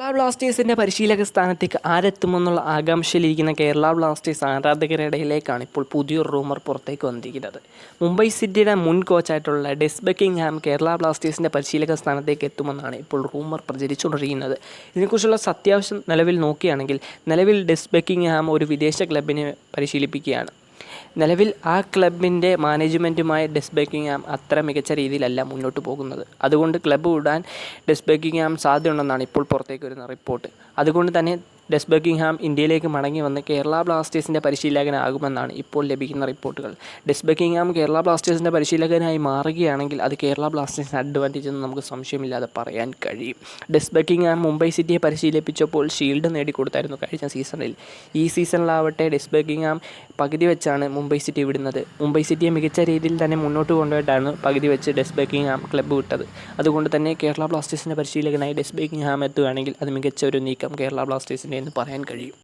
കേരള ബ്ലാസ്റ്റേഴ്സിന്റെ പരിശീലക സ്ഥാനത്തേക്ക് ആരെത്തുമെന്നുള്ള ആകാംക്ഷയിലിരിക്കുന്ന കേരള ബ്ലാസ്റ്റേഴ്സ് ആരാധകരുടെ ഇടയിലേക്കാണ് ഇപ്പോൾ പുതിയൊരു റൂമർ പുറത്തേക്ക് വന്നിരിക്കുന്നത്. മുംബൈ സിറ്റിയുടെ മുൻ കോച്ചായിട്ടുള്ള ഡെസ് ബക്കിംഗ്ഹാം കേരള ബ്ലാസ്റ്റേഴ്സിന്റെ പരിശീലക സ്ഥാനത്തേക്ക് എത്തുമെന്നാണ് ഇപ്പോൾ റൂമർ പ്രചരിച്ചുകൊണ്ടിരിക്കുന്നത്. ഇതിനെക്കുറിച്ചുള്ള സത്യാവശ്യം നിലവിൽ നോക്കുകയാണെങ്കിൽ നിലവിൽ ഡെസ് ബക്കിംഗ്ഹാം ഒരു വിദേശ ക്ലബിനെ പരിശീലിപ്പിക്കുകയാണ്. നിലവിൽ ആ ക്ലബിന്റെ മാനേജ്മെന്റുമായി ഡെസ് അത്ര മികച്ച രീതിയിലല്ല മുന്നോട്ട് പോകുന്നത്. അതുകൊണ്ട് ക്ലബ്ബ് വിടാൻ ഡെസ് ബക്കിംഗ്ഹാം സാധ്യതയുണ്ടെന്നാണ് ഇപ്പോൾ പുറത്തേക്ക് വരുന്ന റിപ്പോർട്ട്. അതുകൊണ്ട് തന്നെ ഡെസ് ബക്കിംഗ്ഹാം ഇന്ത്യയിലേക്ക് മടങ്ങി വന്ന് കേരള ബ്ലാസ്റ്റേഴ്സിന്റെ പരിശീലകനാകുമെന്നാണ് ഇപ്പോൾ ലഭിക്കുന്ന റിപ്പോർട്ടുകൾ. ഡെസ് ബക്കിംഗ്ഹാം കേരള ബ്ലാസ്റ്റേഴ്സിന്റെ പരിശീലകനായി മാറുകയാണെങ്കിൽ അത് കേരള ബ്ലാസ്റ്റേഴ്സിന് അഡ്വാന്റേജ് എന്ന് നമുക്ക് സംശയമില്ലാതെ പറയാൻ കഴിയും. ഡെസ് ബക്കിംഗ്ഹാം മുംബൈ സിറ്റിയെ പരിശീലിപ്പിച്ചപ്പോൾ ഷീൽഡ് നേടിക്കൊടുത്തായിരുന്നു കഴിഞ്ഞ സീസണിൽ. ഈ സീസണിലാവട്ടെ ഡെസ് ബക്കിംഗ്ഹാം പകുതി വെച്ചാണ് മുംബൈ സിറ്റി വിടുന്നത്. മുംബൈ സിറ്റിയെ മികച്ച രീതിയിൽ തന്നെ മുന്നോട്ട് കൊണ്ടുപോയിട്ടാണ് പകുതി വെച്ച് ഡെസ് ബക്കിംഗ്ഹാം ക്ലബ്ബ് വിട്ടത്. അതുകൊണ്ട് തന്നെ കേരള ബ്ലാസ്റ്റേഴ്സിന്റെ പരിശീലകനായി ഡെസ് ബക്കിംഗ്ഹാം എത്തുകയാണെങ്കിൽ അത് മികച്ച ഒരു നീക്കം കേരള ബ്ലാസ്റ്റേഴ്സിന്റെ എന്ന് പറയാൻ കഴിയും.